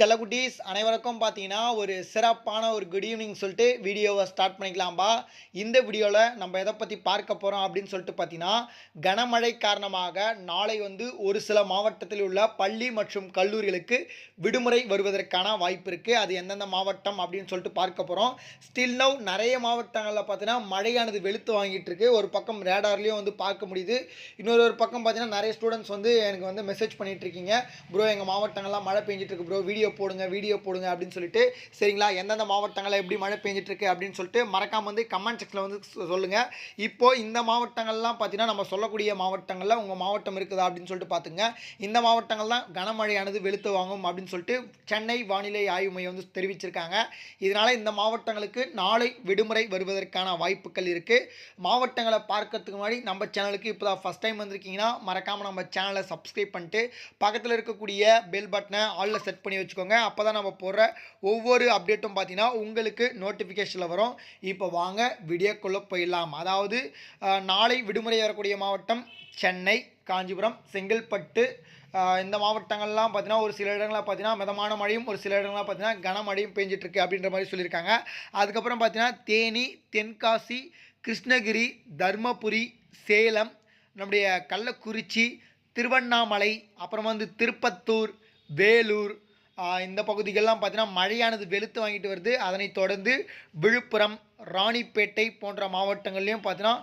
செல்லக்குட்டீஸ் அனைவருக்கும் பார்த்தீங்கன்னா ஒரு சிறப்பான ஒரு குட் ஈவினிங் சொல்லிட்டு வீடியோவை ஸ்டார்ட் பண்ணிக்கலாம்பா இந்த வீடியோவில் நம்ம எதை பற்றி பார்க்க போகிறோம் அப்படின்னு சொல்லிட்டு பார்த்தீங்கன்னா கனமழை காரணமாக நாளை வந்து ஒரு சில மாவட்டத்தில் உள்ள பள்ளி மற்றும் கல்லூரிகளுக்கு விடுமுறை வருவதற்கான வாய்ப்பு இருக்குது அது எந்தெந்த மாவட்டம் அப்படின்னு சொல்லிட்டு பார்க்க போகிறோம் ஸ்டில் நவ் நிறைய மாவட்டங்களில் பார்த்தீங்கன்னா மழையானது வெளுத்து வாங்கிட்டு இருக்கு. ஒரு பக்கம் ரேடார்லேயும் வந்து பார்க்க முடியுது. இன்னொரு ஒரு பக்கம் பார்த்தீங்கன்னா நிறைய ஸ்டூடெண்ட்ஸ் வந்து எனக்கு வந்து மெசேஜ் பண்ணிகிட்ருக்கீங்க இருக்கீங்க. ப்ரோ எங்கள் மாவட்டங்கள்லாம் மழை பெஞ்சிட்ருக்கு ப்ரோ வீடியோ போடுங்க வீடியோ போடுங்க அப்படின்னு சொல்லிட்டு சரிங்களா? எந்தெந்த மாவட்டங்களில் எப்படி மழை பெஞ்சிட்டு இருக்கு அப்படின்னு சொல்லிட்டு மறக்காம வந்து கமெண்ட் செக்ஷனில் வந்து சொல்லுங்கள் சொல்லுங்க. இப்போ இந்த மாவட்டங்கள்லாம் பார்த்தீங்கன்னா நம்ம சொல்லக்கூடிய மாவட்டங்களில் உங்கள் மாவட்டம் இருக்குதா அப்படின்னு சொல்லிட்டு பார்த்துங்க இந்த மாவட்டங்கள் தான் கனமழையானது வெளுத்து வாங்கும் அப்படின்னு சொல்லிட்டு சென்னை வானிலை ஆய்வு மையம் வந்து தெரிவிச்சிருக்காங்க. இதனால் இந்த மாவட்டங்களுக்கு நாளை விடுமுறை வருவதற்கான வாய்ப்புகள் இருக்குது மாவட்டங்களை பார்க்கறதுக்கு முன்னாடி நம்ம சேனலுக்கு இப்போ தான் ஃபஸ்ட் டைம் வந்திருக்கீங்கன்னா மறக்காமல் நம்ம சேனலை சப்ஸ்கிரைப் பண்ணிட்டு பக்கத்தில் இருக்கக்கூடிய பெல் பட்டனை ஆளில் செட் பண்ணி வச்சுக்கோங்க. அப்போ தான் நம்ம போடுற ஒவ்வொரு அப்டேட்டும் பார்த்தீங்கன்னா உங்களுக்கு நோட்டிஃபிகேஷனில் வரும். இப்போ வாங்க வீடியோக்குள்ளே போயிடலாம். அதாவது நாளை விடுமுறை வரக்கூடிய மாவட்டம் சென்னை காஞ்சிபுரம் செங்கல்பட்டு. இந்த மாவட்டங்கள்லாம் பார்த்தீங்கன்னா ஒரு சில இடங்களில் பார்த்தீங்கன்னா மிதமான மழையும் ஒரு சில இடங்களில் பார்த்தீங்கன்னா கனமழையும் பெஞ்சிட்ருக்கு அப்படின்ற மாதிரி சொல்லியிருக்காங்க. அதுக்கப்புறம் பார்த்தீங்கன்னா தேனி தென்காசி கிருஷ்ணகிரி தர்மபுரி சேலம் நம்முடைய கள்ளக்குறிச்சி திருவண்ணாமலை அப்புறம் வந்து திருப்பத்தூர் வேலூர் இந்த பகுதிகள்லாம் பார்த்தீங்கன்னா மழையானது வெளுத்து வாங்கிட்டு வருது. அதனைத் தொடர்ந்து விழுப்புரம் ராணிப்பேட்டை போன்ற மாவட்டங்கள்லையும் பார்த்தீங்கன்னா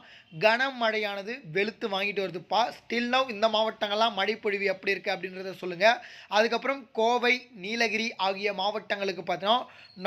கனமழையானது வெளுத்து வாங்கிட்டு வருதுப்பா ஸ்டில் நவ் இந்த மாவட்டங்கள்லாம் மழைப்பொழிவு எப்படி இருக்குது அப்படின்றத சொல்லுங்கள் அதுக்கப்புறம் கோவை நீலகிரி ஆகிய மாவட்டங்களுக்கு பார்த்தீங்கன்னா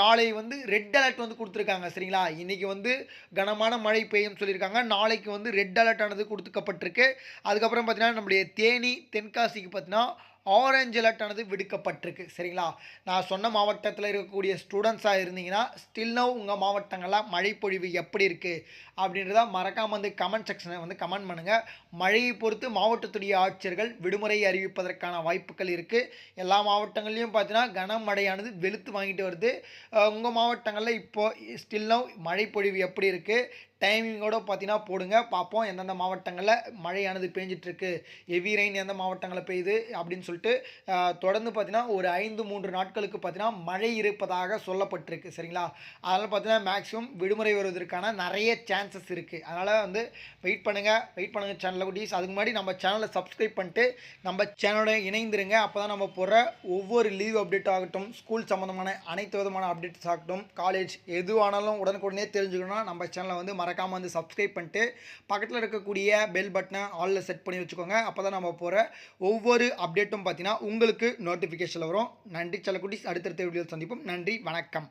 நாளை வந்து ரெட் அலர்ட் வந்து கொடுத்துருக்காங்க. சரிங்களா? இன்றைக்கி வந்து கனமான மழை பெய்யும் சொல்லியிருக்காங்க. நாளைக்கு வந்து ரெட் அலர்ட் ஆனது கொடுத்துக்கப்பட்டிருக்கு அதுக்கப்புறம் பார்த்தீங்கன்னா நம்முடைய தேனி தென்காசிக்கு பார்த்தீங்கன்னா ஆரஞ்சு அலர்ட் ஆனது விடுக்கப்பட்டிருக்கு. சரிங்களா? நான் சொன்ன மாவட்டத்தில் இருக்கக்கூடிய ஸ்டூடெண்ட்ஸாக இருந்தீங்கன்னா ஸ்டில் நவ் உங்கள் மாவட்டங்களில் மழைப்பொழிவு எப்படி இருக்குது அப்படின்றத மறக்காமல் வந்து கமெண்ட் செக்ஷனை வந்து கமெண்ட் பண்ணுங்கள் மழையை பொறுத்து மாவட்டத்துடைய ஆட்சியர்கள் விடுமுறை அறிவிப்பதற்கான வாய்ப்புகள் இருக்குது எல்லா மாவட்டங்கள்லேயும் பார்த்தீங்கன்னா கனமழையானது வெளுத்து வாங்கிட்டு வருது. உங்கள் மாவட்டங்களில் இப்போது ஸ்டில் நவ் மழைப்பொழிவு எப்படி இருக்குது டைமிங்கோட பார்த்தீங்கன்னா போடுங்க. பார்ப்போம் எந்தெந்த மாவட்டங்களில் மழையானது பேஞ்சிட்ருக்கு. ஹெவி ரெயின் எந்த மாவட்டங்களில் பெய்யுது அப்படின்னு சொல்லிட்டு தொடர்ந்து பார்த்தீங்கன்னா ஒரு ஐந்து மூன்று நாட்களுக்கு பார்த்தீங்கன்னா மழை இருப்பதாக சொல்லப்பட்டிருக்கு. சரிங்களா? அதனால் பார்த்தீங்கன்னா மேக்ஸிமம் விடுமுறை வருவதற்கான நிறைய சான்சஸ் இருக்குது அதனால் வந்து வெயிட் பண்ணுங்கள் வெயிட் பண்ணுங்கள் சேனலில் குட்டீஸ். அதுக்கு முன்னாடி நம்ம சேனலை சப்ஸ்கிரைப் பண்ணிட்டு நம்ம சேனலோட இணைந்துருங்க. அப்போ தான் நம்ம போடுற ஒவ்வொரு லீவ் அப்டேட் ஆகட்டும் ஸ்கூல் சம்மந்தமான அனைத்து விதமான அப்டேட்ஸ் ஆகட்டும் காலேஜ் எதுவானாலும் உடனுக்குடனே தெரிஞ்சுக்கணும்னா நம்ம சேனலை வந்து மறக்காமல் வந்து சப்ஸ்கிரைப் பண்ணிட்டு பக்கத்தில் இருக்கக்கூடிய பெல் பட்டனை ஆலில் செட் பண்ணி வச்சுக்கோங்க. அப்போ தான் நம்ம போகிற ஒவ்வொரு அப்டேட்டும் பார்த்தீங்கன்னா உங்களுக்கு நோட்டிஃபிகேஷனில் வரும். நன்றி செல்லக்குட்டி அடுத்தடுத்த வீடியோ சந்திப்போம். நன்றி. வணக்கம்.